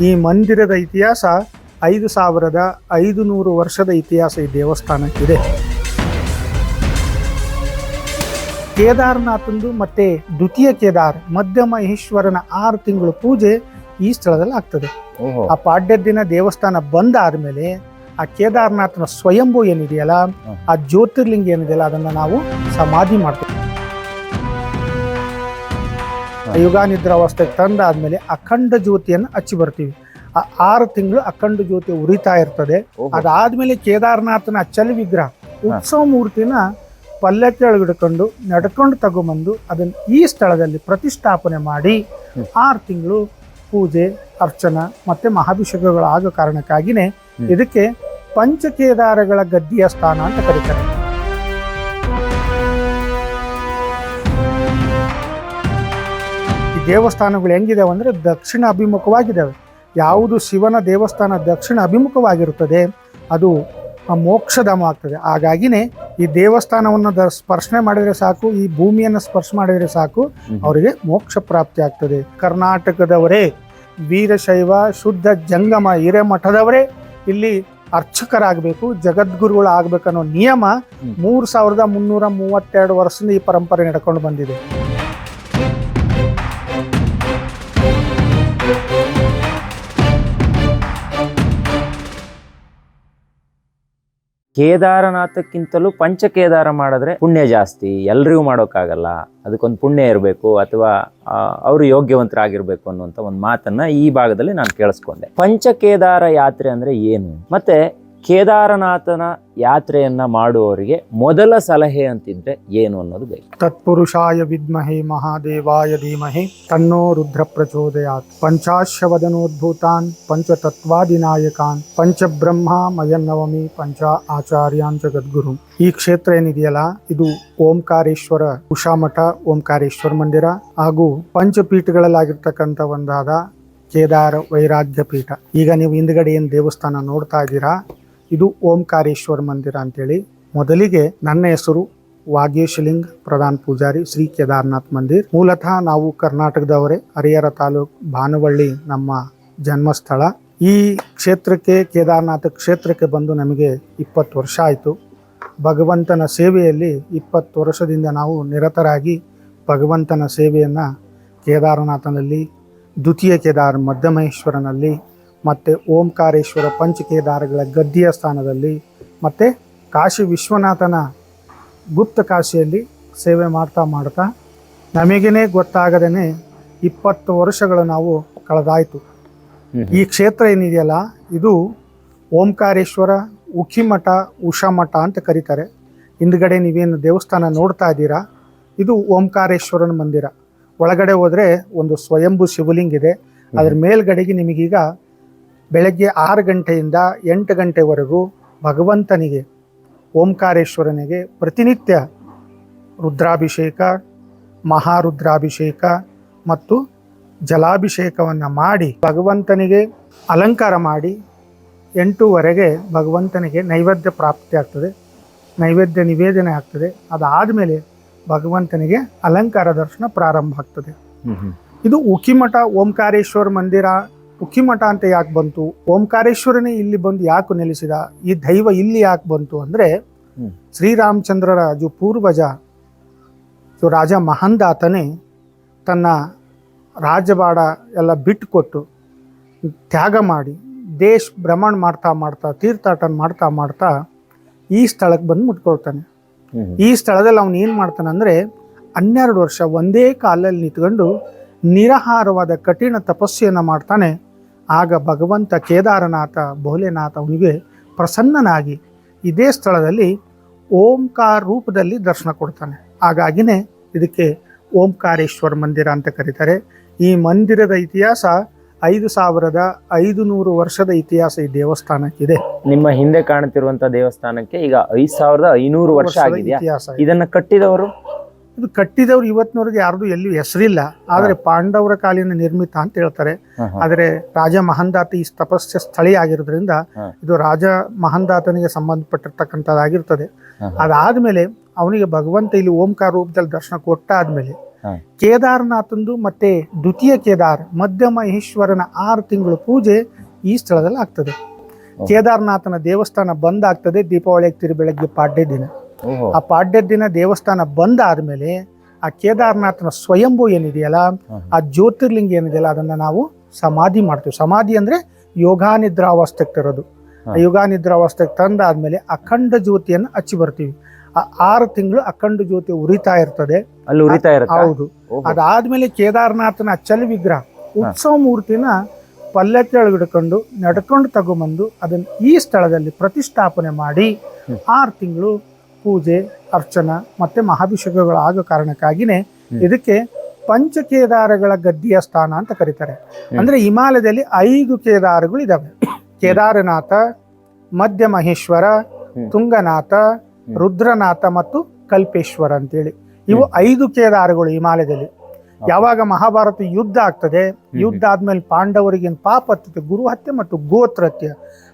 ಈ ಮಂದಿರದ ಇತಿಹಾಸ ಐದು ಸಾವಿರದ ಐದು ನೂರು ವರ್ಷದ ಇತಿಹಾಸ ಈ ದೇವಸ್ಥಾನಕ್ಕಿದೆ. ಕೇದಾರನಾಥಂದು ಮತ್ತೆ ದ್ವಿತೀಯ ಕೇದಾರ್ ಮಧ್ಯಮಹೇಶ್ವರನ ಆರು ತಿಂಗಳು ಪೂಜೆ ಈ ಸ್ಥಳದಲ್ಲಿ ಆಗ್ತದೆ. ಆ ಪಾಡ್ಯ ದಿನ ದೇವಸ್ಥಾನ ಬಂದ ಆದ್ಮೇಲೆ ಆ ಕೇದಾರನಾಥನ ಸ್ವಯಂಭೂ ಏನಿದೆಯಲ್ಲ ಆ ಜ್ಯೋತಿರ್ಲಿಂಗ ಏನಿದೆಯಲ್ಲ ಅದನ್ನ ನಾವು ಸಮಾಧಿ ಮಾಡ್ತೀವಿ ಯುಗಾನಿದ್ರಾವಸ್ಥೆಗೆ ತಂದಾದ್ಮೇಲೆ ಅಖಂಡ ಜ್ಯೋತಿಯನ್ನು ಹಚ್ಚಿ ಬರ್ತೀವಿ ಆ ಆರು ತಿಂಗಳು ಅಖಂಡ ಜ್ಯೋತಿ ಉರಿತಾ ಇರ್ತದೆ. ಅದಾದ್ಮೇಲೆ ಕೇದಾರನಾಥನ ಅಚ್ಚಲಿ ವಿಗ್ರಹ ಉತ್ಸವ ಮೂರ್ತಿನ ಪಲ್ಲಕ್ಕಿ ಒಳಗಿಡ್ಕೊಂಡು ನಡ್ಕೊಂಡು ತಗೊಂಬಂದು ಅದನ್ನು ಈ ಸ್ಥಳದಲ್ಲಿ ಪ್ರತಿಷ್ಠಾಪನೆ ಮಾಡಿ ಆರು ತಿಂಗಳು ಪೂಜೆ ಅರ್ಚನ ಮತ್ತೆ ಮಹಾಭಿಷೇಕಗಳು ಆಗೋ ಕಾರಣಕ್ಕಾಗಿಯೇ. ಇದಕ್ಕೆ ಪಂಚಕೇದಾರಗಳ ಗದ್ದಿಯ ಸ್ಥಾನ ಅಂತ ಕರೀತಾರೆ ದೇವಸ್ಥಾನಗಳು ಹೆಂಗಿದಾವೆ ಅಂದರೆ ದಕ್ಷಿಣ ಅಭಿಮುಖವಾಗಿದ್ದಾವೆ ಯಾವುದು ಶಿವನ ದೇವಸ್ಥಾನ ದಕ್ಷಿಣ ಅಭಿಮುಖವಾಗಿರುತ್ತದೆ ಅದು ಮೋಕ್ಷಧಾಮ ಆಗ್ತದೆ ಹಾಗಾಗಿನೇ ಈ ದೇವಸ್ಥಾನವನ್ನು ದ ಸ್ಪರ್ಶನೆ ಮಾಡಿದರೆ ಸಾಕು ಈ ಭೂಮಿಯನ್ನು ಸ್ಪರ್ಶ ಮಾಡಿದರೆ ಸಾಕು ಅವರಿಗೆ ಮೋಕ್ಷ ಪ್ರಾಪ್ತಿ ಆಗ್ತದೆ. ಕರ್ನಾಟಕದವರೇ ವೀರಶೈವ ಶುದ್ಧ ಜಂಗಮ ಹಿರೇಮಠದವರೇ ಇಲ್ಲಿ ಅರ್ಚಕರಾಗಬೇಕು ಜಗದ್ಗುರುಗಳು ಆಗಬೇಕನ್ನೋ ನಿಯಮ. ಮೂರು ಸಾವಿರದ ಮುನ್ನೂರ ಮೂವತ್ತೆರಡು ವರ್ಷದಿಂದ ಈ ಪರಂಪರೆ ನಡ್ಕೊಂಡು ಬಂದಿದೆ. ಕೇದಾರನಾಥಕ್ಕಿಂತಲೂ ಪಂಚಕೇದಾರ ಮಾಡಿದ್ರೆ ಪುಣ್ಯ ಜಾಸ್ತಿ, ಎಲ್ರಿಗೂ ಮಾಡೋಕ್ಕಾಗಲ್ಲ, ಅದಕ್ಕೊಂದು ಪುಣ್ಯ ಇರಬೇಕು ಅಥವಾ ಅವರು ಯೋಗ್ಯವಂತರಾಗಿರ್ಬೇಕು ಅನ್ನುವಂಥ ಒಂದು ಮಾತನ್ನ ಈ ಭಾಗದಲ್ಲಿ ನಾನು ಕೇಳಿಸ್ಕೊಂಡೆ. ಪಂಚಕೇದಾರ ಯಾತ್ರೆ ಅಂದ್ರೆ ಏನು? ಮತ್ತೆ ಕೇದಾರನಾಥನ ಯಾತ್ರೆಯನ್ನ ಮಾಡುವವರಿಗೆ ಮೊದಲ ಸಲಹೆ ಅಂತಿದ್ರೆ ಏನು ಅನ್ನೋದು ಬೇಕು ತತ್ಪುರುಷಾಯ ವಿದ್ಮಹೆ ಮಹಾದೇವಾಯ ಧೀಮಹಿ ತನ್ನೋ ರುದ್ರ ಪ್ರಚೋದಯಾತ್ ಪಂಚಾಶ್ವದನೋದ್ಭೂತಾನ್ ಪಂಚತತ್ವಾದಿನಾಯಕಾನ್ ಪಂಚಬ್ರಹ್ಮ ಮಯನ್ನವಮಿ ಪಂಚ ಆಚಾರ್ಯಾನ್ ಜಗದ್ಗುರು. ಈ ಕ್ಷೇತ್ರ ಏನಿದೆಯಲ್ಲ, ಇದು ಓಂಕಾರೇಶ್ವರ ಉಷಾಮಠ, ಓಂಕಾರೇಶ್ವರ ಮಂದಿರ ಹಾಗೂ ಪಂಚಪೀಠಗಳಲ್ಲಾಗಿರ್ತಕ್ಕಂಥ ಒಂದಾದ ಕೇದಾರ ವೈರಾಗ್ಯ ಪೀಠ ಈಗ ನೀವು ಹಿಂದ್ಗಡೆ ಏನು ದೇವಸ್ಥಾನ ನೋಡ್ತಾ ಇದ್ದೀರಾ ಇದು ಓಂಕಾರೇಶ್ವರ ಮಂದಿರ ಅಂತೇಳಿ. ಮೊದಲಿಗೆ ನನ್ನ ಹೆಸರು ವಾಗೇಶಲಿಂಗ್ ಪ್ರಧಾನ್ ಪೂಜಾರಿ ಶ್ರೀ ಕೇದಾರ್ನಾಥ್ ಮಂದಿರ್. ಮೂಲತಃ ನಾವು ಕರ್ನಾಟಕದವರೇ, ಹರಿಹರ ತಾಲೂಕು ಭಾನುವಳ್ಳಿ ನಮ್ಮ ಜನ್ಮಸ್ಥಳ. ಈ ಕ್ಷೇತ್ರಕ್ಕೆ, ಕೇದಾರನಾಥ ಕ್ಷೇತ್ರಕ್ಕೆ ಬಂದು ನಮಗೆ ಇಪ್ಪತ್ತು ವರ್ಷ ಆಯಿತು. ಭಗವಂತನ ಸೇವೆಯಲ್ಲಿ ಇಪ್ಪತ್ತು ವರ್ಷದಿಂದ ನಾವು ನಿರತರಾಗಿ ಭಗವಂತನ ಸೇವೆಯನ್ನು ಕೇದಾರನಾಥನಲ್ಲಿ, ದ್ವಿತೀಯ ಕೇದಾರ್ ಮಧ್ಯಮಹೇಶ್ವರನಲ್ಲಿ ಮತ್ತು ಓಂಕಾರೇಶ್ವರ ಪಂಚಕೇದಾರಗಳ ಗದ್ದಿಯ ಸ್ಥಾನದಲ್ಲಿ ಮತ್ತು ಕಾಶಿ ವಿಶ್ವನಾಥನ ಗುಪ್ತ ಕಾಶಿಯಲ್ಲಿ ಸೇವೆ ಮಾಡ್ತಾ ಮಾಡ್ತಾ ನಮಗೇ ಗೊತ್ತಾಗದೇ ಇಪ್ಪತ್ತು ವರ್ಷಗಳು ನಾವು ಕಳೆದಾಯಿತು. ಈ ಕ್ಷೇತ್ರ ಏನಿದೆಯಲ್ಲ ಇದು ಓಂಕಾರೇಶ್ವರ ಉಖಿಮಠ ಉಷಾಮಠ ಅಂತ ಕರೀತಾರೆ. ಹಿಂದ್ಗಡೆ ನೀವೇನು ದೇವಸ್ಥಾನ ನೋಡ್ತಾ ಇದ್ದೀರಾ? ಇದು ಓಂಕಾರೇಶ್ವರನ ಮಂದಿರ. ಒಳಗಡೆ ಹೋದರೆ ಒಂದು ಸ್ವಯಂಭೂ ಶಿವಲಿಂಗ ಇದೆ. ಅದ್ರ ಮೇಲ್ಗಡೆಗೆ ನಿಮಗೀಗ ಬೆಳಗ್ಗೆ ಆರು ಗಂಟೆಯಿಂದ ಎಂಟು ಗಂಟೆವರೆಗೂ ಭಗವಂತನಿಗೆ ಓಂಕಾರೇಶ್ವರನಿಗೆ ಪ್ರತಿನಿತ್ಯ ರುದ್ರಾಭಿಷೇಕ ಮಹಾರುದ್ರಾಭಿಷೇಕ ಮತ್ತು ಜಲಾಭಿಷೇಕವನ್ನು ಮಾಡಿ ಭಗವಂತನಿಗೆ ಅಲಂಕಾರ ಮಾಡಿ ಎಂಟೂವರೆಗೆ ಭಗವಂತನಿಗೆ ನೈವೇದ್ಯ ಪ್ರಾಪ್ತಿ ಆಗ್ತದೆ. ನೈವೇದ್ಯ ನಿವೇದನೆ ಆಗ್ತದೆ. ಅದಾದಮೇಲೆ ಭಗವಂತನಿಗೆ ಅಲಂಕಾರ ದರ್ಶನ ಪ್ರಾರಂಭ ಆಗ್ತದೆ. ಇದು ಉಕಿಮಠ ಓಂಕಾರೇಶ್ವರ ಮಂದಿರ ಉಕಿಮಠ ಅಂತ ಯಾಕೆ ಬಂತು? ಓಂಕಾರೇಶ್ವರನೇ ಇಲ್ಲಿ ಬಂದು ಯಾಕೆ ನೆಲೆಸಿದ? ಈ ದೈವ ಇಲ್ಲಿ ಯಾಕೆ ಬಂತು ಅಂದರೆ. ಶ್ರೀರಾಮಚಂದ್ರರ ಜು ಪೂರ್ವಜ ಜೊ ರಾಜ ಮಹಂದಾತನೇ ತನ್ನ ರಾಜಬಾಡ ಎಲ್ಲ ಬಿಟ್ಟುಕೊಟ್ಟು ತ್ಯಾಗ ಮಾಡಿ ದೇಶ ಭ್ರಮಣ ಮಾಡ್ತಾ ಮಾಡ್ತಾ ತೀರ್ಥಾಟನ ಮಾಡ್ತಾ ಮಾಡ್ತಾ ಈ ಸ್ಥಳಕ್ಕೆ ಬಂದು ಮುಟ್ಕೊಳ್ತಾನೆ. ಈ ಸ್ಥಳದಲ್ಲಿ ಅವನು ಏನು ಮಾಡ್ತಾನೆ ಅಂದರೆ ಹನ್ನೆರಡು ವರ್ಷ ಒಂದೇ ಕಾಲಲ್ಲಿ ನಿಂತ್ಕೊಂಡು ನಿರಾಹಾರವಾದ ಕಠಿಣ ತಪಸ್ಸೆಯನ್ನು ಮಾಡ್ತಾನೆ. ಆಗ ಭಗವಂತ ಕೇದಾರನಾಥ ಭೋಲೆನಾಥ ಅವನಿಗೆ ಪ್ರಸನ್ನನಾಗಿ ಇದೇ ಸ್ಥಳದಲ್ಲಿ ಓಂಕಾರ ರೂಪದಲ್ಲಿ ದರ್ಶನ ಕೊಡ್ತಾನೆ. ಹಾಗಾಗಿನೇ ಇದಕ್ಕೆ ಓಂಕಾರೇಶ್ವರ ಮಂದಿರ ಅಂತ ಕರೀತಾರೆ. ಈ ಮಂದಿರದ ಇತಿಹಾಸ ಐದು ಸಾವಿರದ ಐದು ನೂರು ವರ್ಷದ ಇತಿಹಾಸ ಈ ದೇವಸ್ಥಾನಕ್ಕಿದೆ. ನಿಮ್ಮ ಹಿಂದೆ ಕಾಣುತ್ತಿರುವಂತಹ ದೇವಸ್ಥಾನಕ್ಕೆ ಈಗ ಐದ್ ಸಾವಿರದ ಐನೂರು ವರ್ಷ ಆಗಿದೆ. ಇತಿಹಾಸ ಇದೆ. ಇದನ್ನ ಕಟ್ಟಿದವರು ಇದು ಕಟ್ಟಿದವ್ರು ಇವತ್ತಿನವರೆಗೆ ಯಾರ್ದು ಎಲ್ಲೂ ಹೆಸರಿಲ್ಲ. ಆದರೆ ಪಾಂಡವರ ಕಾಲಿನ ನಿರ್ಮಿತ ಅಂತ ಹೇಳ್ತಾರೆ. ಆದರೆ ರಾಜ ಮಹಂದಾತ ಈ ತಪಸ್ಯ ಸ್ಥಳೀಯ ಆಗಿರೋದ್ರಿಂದ ಇದು ರಾಜ ಮಹಂದಾತನಿಗೆ ಸಂಬಂಧಪಟ್ಟಿರ್ತಕ್ಕಂಥದ್ದಾಗಿರ್ತದೆ. ಅದಾದ್ಮೇಲೆ ಅವನಿಗೆ ಭಗವಂತ ಇಲ್ಲಿ ಓಂಕಾರ ರೂಪದಲ್ಲಿ ದರ್ಶನ ಕೊಟ್ಟಾದ್ಮೇಲೆ. ಕೇದಾರನಾಥಂದು ಮತ್ತೆ ದ್ವಿತೀಯ ಕೇದಾರ್ ಮಧ್ಯಮಹೇಶ್ವರನ ಆರು ತಿಂಗಳು ಪೂಜೆ ಈ ಸ್ಥಳದಲ್ಲಿ ಆಗ್ತದೆ. ಕೇದಾರನಾಥನ ದೇವಸ್ಥಾನ ಬಂದ್ ಆಗ್ತದೆ ದೀಪಾವಳಿ ಆಗ್ತಿರಿ ಬೆಳಗ್ಗೆ ಪಾಡ್ಯ ದಿನ. ಆ ಪಾಡ್ಯದ ದಿನ ದೇವಸ್ಥಾನ ಬಂದ ಆದ್ಮೇಲೆ ಆ ಕೇದಾರನಾಥನ ಸ್ವಯಂಭು ಏನಿದೆಯಲ್ಲ ಆ ಜ್ಯೋತಿರ್ಲಿಂಗ ಏನಿದೆಯಲ್ಲ ಅದನ್ನ ನಾವು ಸಮಾಧಿ ಮಾಡ್ತೀವಿ. ಸಮಾಧಿ ಅಂದ್ರೆ ಯೋಗಾನಿದ್ರಾವಸ್ಥೆಗೆ ತರೋದು ಯೋಗಾನಿದ್ರಾವಸ್ಥೆಗೆ ತಂದಾದ್ಮೇಲೆ ಅಖಂಡ ಜ್ಯೋತಿಯನ್ನು ಹಚ್ಚಿ ಬರ್ತೀವಿ. ಆ ಆರು ತಿಂಗಳು ಅಖಂಡ ಜ್ಯೋತಿ ಉರಿತಾ ಇರ್ತದೆ. ಅಲ್ಲಿ ಉರಿತಾ ಇರುತ್ತಾ? ಹೌದು. ಅದಾದ್ಮೇಲೆ ಕೇದಾರನಾಥನ ಅಚ್ಚಲ ವಿಗ್ರಹ ಉತ್ಸವ ಮೂರ್ತಿನ ಪಲ್ಲಕ್ಕಿ ಹಿಡ್ಕೊಂಡು ನಡ್ಕೊಂಡು ತಗೊಂಬಂದು ಅದನ್ನ ಈ ಸ್ಥಳದಲ್ಲಿ ಪ್ರತಿಷ್ಠಾಪನೆ ಮಾಡಿ. ಆರು ತಿಂಗಳು ಪೂಜೆ ಅರ್ಚನ ಮತ್ತೆ ಮಹಾಭಿಷೇಕಗಳು ಆಗೋ ಕಾರಣಕ್ಕಾಗಿನೇ ಇದಕ್ಕೆ ಇದಕ್ಕೆ ಪಂಚಕೇದಾರಗಳ ಗದ್ದಿಯ ಸ್ಥಾನ ಅಂತ ಕರೀತಾರೆ. ಅಂದ್ರೆ ಹಿಮಾಲಯದಲ್ಲಿ ಐದು ಕೇದಾರಗಳು ಇದಾವೆ. ಕೇದಾರನಾಥ ಮಧ್ಯ ಮಹೇಶ್ವರ ತುಂಗನಾಥ ರುದ್ರನಾಥ ಮತ್ತು ಕಲ್ಪೇಶ್ವರ ಅಂತೇಳಿ. ಇವು ಐದು ಕೇದಾರಗಳು ಹಿಮಾಲಯದಲ್ಲಿ. ಯಾವಾಗ ಮಹಾಭಾರತ ಯುದ್ಧ ಆಗ್ತದೆ ಯುದ್ಧ ಆದ್ಮೇಲೆ ಪಾಂಡವರಿಗೆ ಪಾಪ ಹತ್ತತೆ ಗುರು ಹತ್ಯೆ ಮತ್ತು ಗೋತ್ರತ್ಯ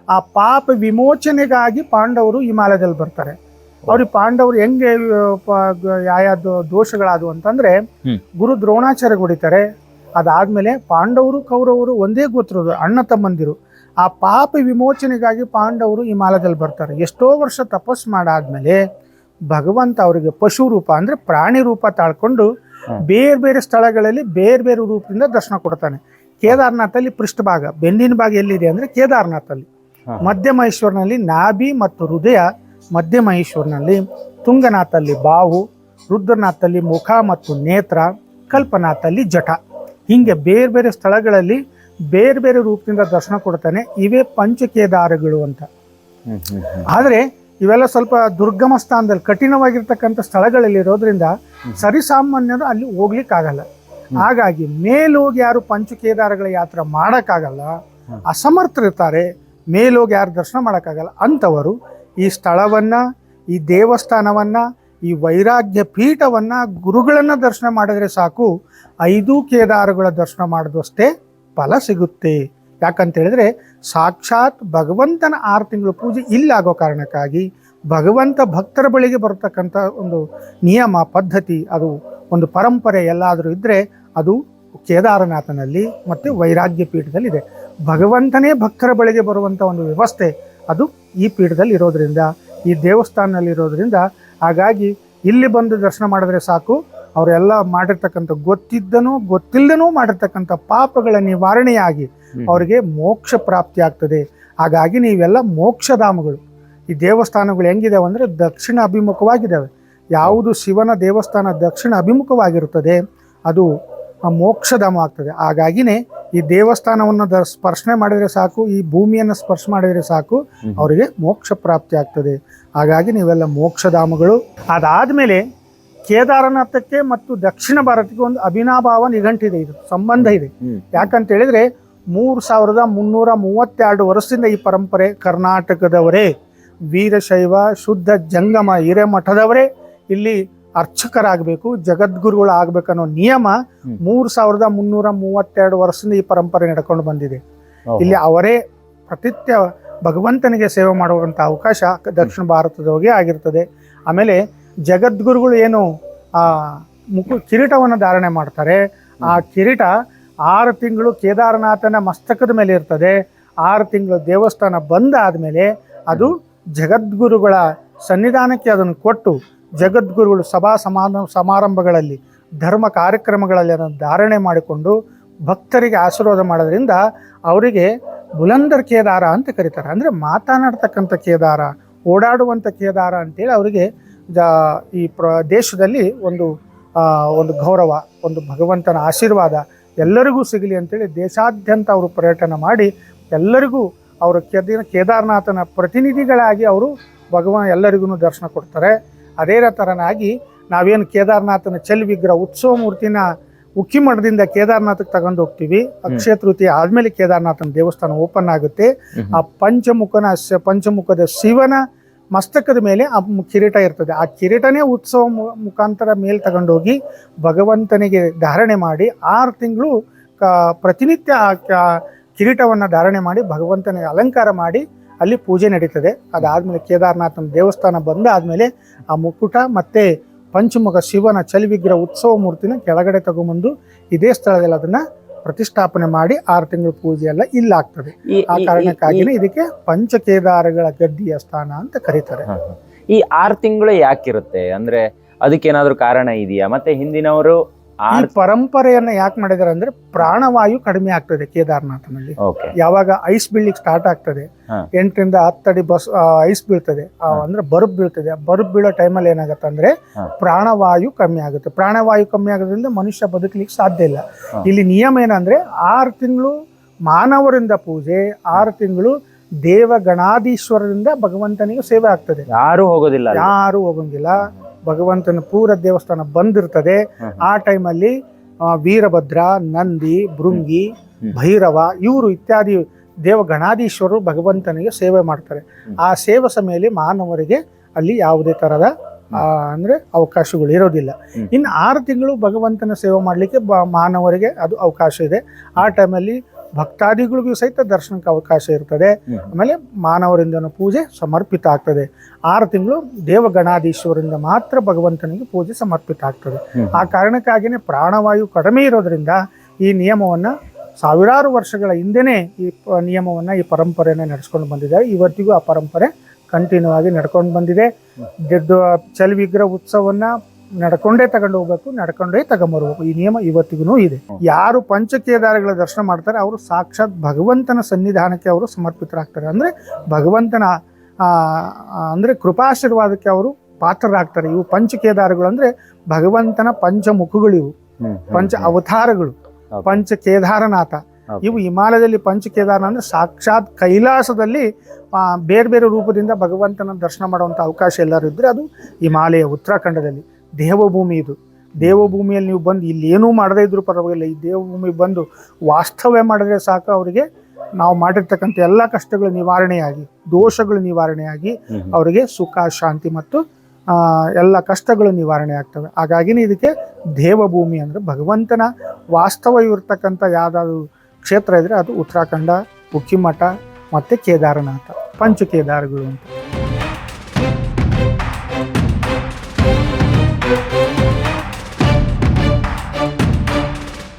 ಆ ಪಾಪ ವಿಮೋಚನೆಗಾಗಿ ಪಾಂಡವರು ಹಿಮಾಲಯದಲ್ಲಿ ಬರ್ತಾರೆ. ಅವ್ರಿಗೆ ಪಾಂಡವರು ಹೆಂಗೆ ಯಾವ ದೋಷಗಳಾದವು ಅಂತಂದ್ರೆ ಗುರು ದ್ರೋಣಾಚಾರ್ಯ ಹೊಡಿತಾರೆ. ಅದಾದ್ಮೇಲೆ ಪಾಂಡವರು ಕೌರವರು ಒಂದೇ ಗೋತ್ರದ ಅಣ್ಣ ತಮ್ಮಂದಿರು. ಆ ಪಾಪ ವಿಮೋಚನೆಗಾಗಿ ಪಾಂಡವರು ಹಿಮಾಲಯದಲ್ಲಿ ಬರ್ತಾರೆ. ಎಷ್ಟೋ ವರ್ಷ ತಪಸ್ ಮಾಡಾದ್ಮೇಲೆ ಭಗವಂತ ಅವರಿಗೆ ಪಶು ರೂಪ ಅಂದ್ರೆ ಪ್ರಾಣಿ ರೂಪ ತಾಳ್ಕೊಂಡು ಬೇರೆ ಬೇರೆ ಸ್ಥಳಗಳಲ್ಲಿ ಬೇರೆ ಬೇರೆ ರೂಪದಿಂದ ದರ್ಶನ ಕೊಡ್ತಾನೆ. ಕೇದಾರ್ನಾಥಲ್ಲಿ ಪೃಷ್ಠಭಾಗ ಬೆನ್ನಿನ ಭಾಗ ಎಲ್ಲಿದೆ ಅಂದ್ರೆ ಕೇದಾರ್ನಾಥಲ್ಲಿ. ಮಧ್ಯ ಮಹೇಶ್ವರನಲ್ಲಿ ನಾಭಿ ಮತ್ತು ಹೃದಯ ಮಧ್ಯ ಮಹೇಶ್ವರನಲ್ಲಿ ತುಂಗನಾಥಲ್ಲಿ ಬಾವು ರುದ್ರನಾಥಲ್ಲಿ ಮುಖ ಮತ್ತು ನೇತ್ರ ಕಲ್ಪನಾಥಲ್ಲಿ ಜಟ ಹೀಗೆ ಬೇರೆ ಬೇರೆ ಸ್ಥಳಗಳಲ್ಲಿ ಬೇರೆ ಬೇರೆ ರೂಪದಿಂದ ದರ್ಶನ ಕೊಡ್ತಾನೆ ಇವೇ ಪಂಚಕೇದಾರಗಳು ಅಂತ. ಆದರೆ ಇವೆಲ್ಲ ಸ್ವಲ್ಪ ದುರ್ಗಮ ಸ್ಥಾನದಲ್ಲಿ ಕಠಿಣವಾಗಿರ್ತಕ್ಕಂಥ ಸ್ಥಳಗಳಲ್ಲಿ ಇರೋದ್ರಿಂದ ಸರಿಸಾಮಾನ್ಯರು ಅಲ್ಲಿ ಹೋಗ್ಲಿಕ್ಕಾಗಲ್ಲ. ಹಾಗಾಗಿ ಮೇಲೋಗಿ ಯಾರು ಪಂಚಕೇದಾರಗಳ ಯಾತ್ರೆ ಮಾಡೋಕ್ಕಾಗಲ್ಲ ಅಸಮರ್ಥ ಅಸಮರ್ಥರಿರ್ತಾರೆ ಮೇಲೋಗಿ ಯಾರು ದರ್ಶನ ಮಾಡೋಕ್ಕಾಗಲ್ಲ ಅಂಥವರು ಈ ಸ್ಥಳವನ್ನ, ಈ ದೇವಸ್ಥಾನವನ್ನ, ಈ ವೈರಾಗ್ಯ ಪೀಠವನ್ನ ಗುರುಗಳನ್ನ ದರ್ಶನ ಮಾಡಿದ್ರೆ ಸಾಕು. ಐದು ಕೇದಾರಗಳ ದರ್ಶನ ಮಾಡಿದಷ್ಟೇ ಫಲ ಸಿಗುತ್ತೆ. ಯಾಕಂತ ಹೇಳಿದ್ರೆ ಸಾಕ್ಷಾತ್ ಭಗವಂತನ ಆರು ತಿಂಗಳು ಪೂಜೆ ಇಲ್ಲಾಗೋ ಕಾರಣಕ್ಕಾಗಿ ಭಗವಂತ ಭಕ್ತರ ಬಳಿಗೆ ಬರತಕ್ಕಂಥ ಒಂದು ನಿಯಮ, ಪದ್ಧತಿ, ಅದು ಒಂದು ಪರಂಪರೆ ಎಲ್ಲಾದರೂ ಇದ್ದರೆ ಅದು ಕೇದಾರನಾಥನಲ್ಲಿ ಮತ್ತು ವೈರಾಗ್ಯ ಪೀಠದಲ್ಲಿದೆ. ಭಗವಂತನೇ ಭಕ್ತರ ಬಳಿಗೆ ಬರುವಂಥ ಒಂದು ವ್ಯವಸ್ಥೆ ಅದು ಈ ಪೀಠದಲ್ಲಿ ಇರೋದ್ರಿಂದ ಈ ದೇವಸ್ಥಾನದಲ್ಲಿ ಇರೋದ್ರಿಂದ ಹಾಗಾಗಿ ಇಲ್ಲಿ ಬಂದು ದರ್ಶನ ಮಾಡಿದ್ರೆ ಸಾಕು. ಅವರೆಲ್ಲ ಮಾಡಿರ್ತಕ್ಕಂಥ ಗೊತ್ತಿದ್ದನೂ ಗೊತ್ತಿಲ್ಲದನೂ ಮಾಡಿರ್ತಕ್ಕಂಥ ಪಾಪಗಳ ನಿವಾರಣೆಯಾಗಿ ಅವರಿಗೆ ಮೋಕ್ಷ ಪ್ರಾಪ್ತಿ ಆಗ್ತದೆ. ಹಾಗಾಗಿ ನೀವೆಲ್ಲ ಮೋಕ್ಷಧಾಮಗಳು. ಈ ದೇವಸ್ಥಾನಗಳು ಹೆಂಗಿದಾವೆ ಅಂದರೆ ದಕ್ಷಿಣ ಅಭಿಮುಖವಾಗಿದ್ದಾವೆ ಯಾವುದು ಶಿವನ ದೇವಸ್ಥಾನ ದಕ್ಷಿಣ ಅಭಿಮುಖವಾಗಿರುತ್ತದೆ ಅದು ಆ ಮೋಕ್ಷಧಾಮ ಆಗ್ತದೆ. ಹಾಗಾಗಿನೇ ಈ ದೇವಸ್ಥಾನವನ್ನು ದ ಸ್ಪರ್ಶನೆ ಮಾಡಿದರೆ ಸಾಕು ಈ ಭೂಮಿಯನ್ನು ಸ್ಪರ್ಶ ಮಾಡಿದರೆ ಸಾಕು ಅವರಿಗೆ ಮೋಕ್ಷ ಪ್ರಾಪ್ತಿ ಆಗ್ತದೆ. ಹಾಗಾಗಿ ನೀವೆಲ್ಲ ಮೋಕ್ಷಧಾಮಗಳು. ಅದಾದಮೇಲೆ ಕೇದಾರನಾಥಕ್ಕೆ ಮತ್ತು ದಕ್ಷಿಣ ಭಾರತಕ್ಕೆ ಒಂದು ಅಭಿನಾಭಾವ ನಿಘಂಟಿದೆ ಇದು ಸಂಬಂಧ ಇದೆ. ಯಾಕಂತ ಹೇಳಿದ್ರೆ ಮೂರು ಸಾವಿರದ ಮುನ್ನೂರ ಮೂವತ್ತೆರಡು ವರ್ಷದಿಂದ ಈ ಪರಂಪರೆ ಕರ್ನಾಟಕದವರೇ. ವೀರಶೈವ ಶುದ್ಧ ಜಂಗಮ ಹಿರೇಮಠದವರೇ. ಇಲ್ಲಿ ಅರ್ಚಕರಾಗಬೇಕು ಜಗದ್ಗುರುಗಳು ಆಗ್ಬೇಕನ್ನೋ ನಿಯಮ. ಮೂರು ಸಾವಿರದ ಮುನ್ನೂರ ಮೂವತ್ತೆರಡು ವರ್ಷದಿಂದ ಈ ಪರಂಪರೆ ನಡ್ಕೊಂಡು ಬಂದಿದೆ. ಇಲ್ಲಿ ಅವರೇ ಪ್ರತಿತ್ಯ ಭಗವಂತನಿಗೆ ಸೇವೆ ಮಾಡುವಂಥ ಅವಕಾಶ ದಕ್ಷಿಣ ಭಾರತದವರಿಗೆ ಆಗಿರ್ತದೆ. ಆಮೇಲೆ ಜಗದ್ಗುರುಗಳು ಏನು ಆ ಮುಖ ಕಿರೀಟವನ್ನು ಧಾರಣೆ ಮಾಡ್ತಾರೆ. ಆ ಕಿರೀಟ ಆರು ತಿಂಗಳು ಕೇದಾರನಾಥನ ಮಸ್ತಕದ ಮೇಲೆ ಇರ್ತದೆ. ಆರು ತಿಂಗಳು ದೇವಸ್ಥಾನ ಬಂದ ಆದಮೇಲೆ ಅದು ಜಗದ್ಗುರುಗಳ ಸನ್ನಿಧಾನಕ್ಕೆ ಅದನ್ನು ಕೊಟ್ಟು ಜಗದ್ಗುರುಗಳು ಸಭಾ ಸಮಾನ ಸಮಾರಂಭಗಳಲ್ಲಿ, ಧರ್ಮ ಕಾರ್ಯಕ್ರಮಗಳಲ್ಲಿ ಅದನ್ನು ಧಾರಣೆ ಮಾಡಿಕೊಂಡು ಭಕ್ತರಿಗೆ ಆಶೀರ್ವಾದ ಮಾಡೋದ್ರಿಂದ ಅವರಿಗೆ ಬುಲಂದರ್ ಕೇದಾರ ಅಂತ ಕರೀತಾರೆ. ಅಂದರೆ ಮಾತನಾಡ್ತಕ್ಕಂಥ ಕೇದಾರ, ಓಡಾಡುವಂಥ ಕೇದಾರ ಅಂತೇಳಿ ಅವರಿಗೆ ಜ ಈ ಪ್ರ ದೇಶದಲ್ಲಿ ಒಂದು ಒಂದು ಗೌರವ, ಒಂದು ಭಗವಂತನ ಆಶೀರ್ವಾದ ಎಲ್ಲರಿಗೂ ಸಿಗಲಿ ಅಂತೇಳಿ ದೇಶಾದ್ಯಂತ ಅವರು ಪರ್ಯಟನ ಮಾಡಿ ಎಲ್ಲರಿಗೂ ಅವರು ಕೇದಿನ ಕೇದಾರನಾಥನ ಪ್ರತಿನಿಧಿಗಳಾಗಿ ಅವರು ಭಗವಾನ್ ಎಲ್ಲರಿಗೂ ದರ್ಶನ ಕೊಡ್ತಾರೆ. ಅದೇ ಥರನಾಗಿ ನಾವೇನು ಕೇದಾರನಾಥನ ಚೆಲ್ ವಿಗ್ರಹ ಉತ್ಸವ ಮೂರ್ತಿನ ಉಕ್ಕಿಮಠದಿಂದ ಕೇದಾರನಾಥಕ್ಕೆ ತಗೊಂಡು ಹೋಗ್ತೀವಿ. ಅಕ್ಷಯ ತೃತೀಯ ಆದಮೇಲೆ ಕೇದಾರನಾಥನ ದೇವಸ್ಥಾನ ಓಪನ್ ಆಗುತ್ತೆ. ಆ ಪಂಚಮುಖನ ಶ- ಪಂಚಮುಖದ ಶಿವನ ಮಸ್ತಕದ ಮೇಲೆ ಆ ಕಿರೀಟ ಇರ್ತದೆ. ಆ ಕಿರೀಟನೇ ಉತ್ಸವ ಮು- ಮುಖಾಂತರ ಮೇಲೆ ತಗೊಂಡೋಗಿ ಭಗವಂತನಿಗೆ ಧಾರಣೆ ಮಾಡಿ ಆರು ತಿಂಗಳು ಕ ಪ್ರತಿನಿತ್ಯ ಆ ಕಿರೀಟವನ್ನು ಧಾರಣೆ ಮಾಡಿ ಭಗವಂತನಿಗೆ ಅಲಂಕಾರ ಮಾಡಿ ಅಲ್ಲಿ ಪೂಜೆ ನಡೀತದೆ. ಅದಾದಮೇಲೆ ಕೇದಾರನಾಥನ ದೇವಸ್ಥಾನ ಬಂದಾದಮೇಲೆ ಆ ಮುಕುಟ ಮತ್ತು ಪಂಚಮುಖ ಶಿವನ ಚಲಿವಿಗ್ರಹ ಉತ್ಸವ ಮೂರ್ತಿನ ಕೆಳಗಡೆ ತಗೊಂಬಂದು ಇದೇ ಸ್ಥಳದಲ್ಲಿ ಅದನ್ನ ಪ್ರತಿಷ್ಠಾಪನೆ ಮಾಡಿ ಆರು ತಿಂಗಳ ಪೂಜೆ ಎಲ್ಲ ಇಲ್ಲಾಗ್ತದೆ. ಆ ಕಾರಣಕ್ಕಾಗಿನೇ ಇದಕ್ಕೆ ಪಂಚಕೇದಾರಗಳ ಗದ್ದಿಯ ಸ್ಥಾನ ಅಂತ ಕರೀತಾರೆ. ಈ ಆರು ತಿಂಗಳು ಯಾಕಿರುತ್ತೆ? ಅಂದ್ರೆ ಅದಕ್ಕೇನಾದ್ರೂ ಕಾರಣ ಇದೆಯಾ? ಮತ್ತೆ ಹಿಂದಿನವರು ಈ ಪರಂಪರೆಯನ್ನ ಯಾಕೆ ಮಾಡಿದಾರೆ ಅಂದ್ರೆ ಪ್ರಾಣವಾಯು ಕಡಿಮೆ ಆಗ್ತದೆ ಕೇದಾರನಾಥನಲ್ಲಿ. ಯಾವಾಗ ಐಸ್ ಬೀಳ್ಲಿಕ್ಕೆ ಸ್ಟಾರ್ಟ್ ಆಗ್ತದೆ. ಎಂಟರಿಂದ ಹತ್ತಡಿ ಬಸ್ ಐಸ್ ಬೀಳ್ತದೆ. ಅಂದ್ರೆ ಬರುಬ್ ಬೀಳ್ತದೆ. ಬರುಬ್ ಬೀಳೋ ಟೈಮಲ್ಲಿ ಏನಾಗುತ್ತೆ ಅಂದ್ರೆ ಪ್ರಾಣವಾಯು ಕಮ್ಮಿ ಆಗುತ್ತೆ. ಪ್ರಾಣವಾಯು ಕಮ್ಮಿ ಆಗೋದ್ರಿಂದ ಮನುಷ್ಯ ಬದುಕಲಿಕ್ಕೆ ಸಾಧ್ಯ ಇಲ್ಲ. ಇಲ್ಲಿ ನಿಯಮ ಏನಂದ್ರೆ ಆರು ತಿಂಗಳು ಮಾನವರಿಂದ ಪೂಜೆ ಆರು ತಿಂಗಳು ದೇವ ಗಣಾಧೀಶ್ವರರಿಂದ ಭಗವಂತನಿಗೆ ಸೇವೆ ಆಗ್ತದೆ. ಯಾರು ಹೋಗೋದಿಲ್ಲ. ಯಾರು ಹೋಗಂಗಿಲ್ಲ. ಭಗವಂತನ ಪೂರ ದೇವಸ್ಥಾನ ಬಂದಿರ್ತದೆ. ಆ ಟೈಮಲ್ಲಿ ವೀರಭದ್ರ ನಂದಿ ಭೃಂಗಿ. ಭೈರವ ಇವರು ಇತ್ಯಾದಿ ದೇವ ಗಣಾಧೀಶ್ವರರು ಭಗವಂತನಿಗೆ ಸೇವೆ ಮಾಡ್ತಾರೆ. ಆ ಸೇವೆ ಸಮಯದಲ್ಲಿ ಮಾನವರಿಗೆ ಅಲ್ಲಿ ಯಾವುದೇ ಥರದ ಅಂದರೆ ಅವಕಾಶಗಳು ಇರೋದಿಲ್ಲ. ಇನ್ನು ಆರು ತಿಂಗಳು ಭಗವಂತನ ಸೇವೆ ಮಾಡಲಿಕ್ಕೆ ಬ ಮಾನವರಿಗೆ ಅದು ಅವಕಾಶ ಇದೆ ಆ ಟೈಮಲ್ಲಿ ಭಕ್ತಾದಿಗಳಿಗೂ ಸಹಿತ ದರ್ಶನಕ್ಕೆ ಅವಕಾಶ ಇರ್ತದೆ. ಆಮೇಲೆ ಮಾನವರಿಂದನೂ ಪೂಜೆ ಸಮರ್ಪಿತ ಆಗ್ತದೆ. ಆರು ತಿಂಗಳು ದೇವಗಣಾಧೀಶ್ವರಿಂದ ಮಾತ್ರ ಭಗವಂತನಿಗೆ ಪೂಜೆ ಸಮರ್ಪಿತ ಆಗ್ತದೆ. ಆ ಕಾರಣಕ್ಕಾಗಿಯೇ ಪ್ರಾಣವಾಯು ಕಡಿಮೆ ಇರೋದ್ರಿಂದ ಈ ನಿಯಮವನ್ನು ಸಾವಿರಾರು ವರ್ಷಗಳ ಹಿಂದೆನೇ ಈ ನಿಯಮವನ್ನು ಈ ಪರಂಪರೆಯನ್ನು ನಡೆಸ್ಕೊಂಡು ಬಂದಿದ್ದಾರೆ. ಇವತ್ತಿಗೂ ಆ ಪರಂಪರೆ ಕಂಟಿನ್ಯೂ ಆಗಿ ನಡ್ಕೊಂಡು ಬಂದಿದೆ. ಚಲವಿಗ್ರಹ ಉತ್ಸವನ್ನ ನಡ್ಕೊಂಡೇ ತಗೊಂಡು ಹೋಗ್ಬೇಕು ನಡ್ಕೊಂಡೇ ತಗೊಂಬರ್ಬೇಕು. ಈ ನಿಯಮ ಇವತ್ತಿಗೂ ಇದೆ. ಯಾರು ಪಂಚಕೇದಾರಗಳ ದರ್ಶನ ಮಾಡ್ತಾರೆ ಅವರು ಸಾಕ್ಷಾತ್ ಭಗವಂತನ ಸನ್ನಿಧಾನಕ್ಕೆ ಅವರು ಸಮರ್ಪಿತರಾಗ್ತಾರೆ. ಅಂದ್ರೆ ಭಗವಂತನ ಅಂದ್ರೆ ಕೃಪಾಶೀರ್ವಾದಕ್ಕೆ ಅವರು ಪಾತ್ರರಾಗ್ತಾರೆ. ಇವು ಪಂಚಕೇದಾರಗಳು ಅಂದ್ರೆ ಭಗವಂತನ ಪಂಚಮುಖಗಳು ಇವು ಹ್ಮ್, ಹ್ಮ್, ಪಂಚ ಅವತಾರಗಳು. ಪಂಚ ಕೇದಾರನಾಥ ಇವು ಹಿಮಾಲಯದಲ್ಲಿ ಪಂಚ ಕೇದಾರನ ಅಂದ್ರೆ ಸಾಕ್ಷಾತ್ ಕೈಲಾಸದಲ್ಲಿ ಬೇರೆ ಬೇರೆ ರೂಪದಿಂದ ಭಗವಂತನ ದರ್ಶನ ಮಾಡುವಂಥ ಅವಕಾಶ ಎಲ್ಲರೂ ಇದ್ರೆ ಅದು ಹಿಮಾಲಯ ಉತ್ತರಾಖಂಡದಲ್ಲಿ. ದೇವಭೂಮಿ ಇದು. ದೇವಭೂಮಿಯಲ್ಲಿ ನೀವು ಬಂದು ಇಲ್ಲಿ ಏನೂ ಮಾಡದೇ ಇದ್ರೂ ಪರವಾಗಿಲ್ಲ. ಈ ದೇವಭೂಮಿಗೆ ಬಂದು ವಾಸ್ತವ್ಯ ಮಾಡಿದ್ರೆ ಸಾಕು ಅವರಿಗೆ. ನಾವು ಮಾಡಿರ್ತಕ್ಕಂಥ ಎಲ್ಲ ಕಷ್ಟಗಳು ನಿವಾರಣೆಯಾಗಿ ದೋಷಗಳು ನಿವಾರಣೆಯಾಗಿ. ಅವರಿಗೆ ಸುಖ ಶಾಂತಿ ಮತ್ತು ಎಲ್ಲ ಕಷ್ಟಗಳು ನಿವಾರಣೆ ಆಗ್ತವೆ. ಹಾಗಾಗಿನೇ ಇದಕ್ಕೆ ದೇವಭೂಮಿ ಅಂದರೆ ಭಗವಂತನ ವಾಸ್ತವ ಇರ್ತಕ್ಕಂಥ ಯಾವುದಾದ್ರು ಕ್ಷೇತ್ರ ಇದ್ರೆ ಅದು ಉತ್ತರಾಖಂಡ ಉಕ್ಕಿಮಠ ಮತ್ತು ಕೇದಾರನಾಥ ಪಂಚ ಕೇದಾರಗಳು ಅಂತ.